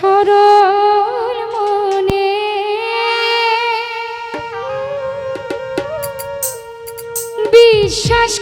সরল মনে। বিশ্বাস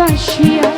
বাসিয়া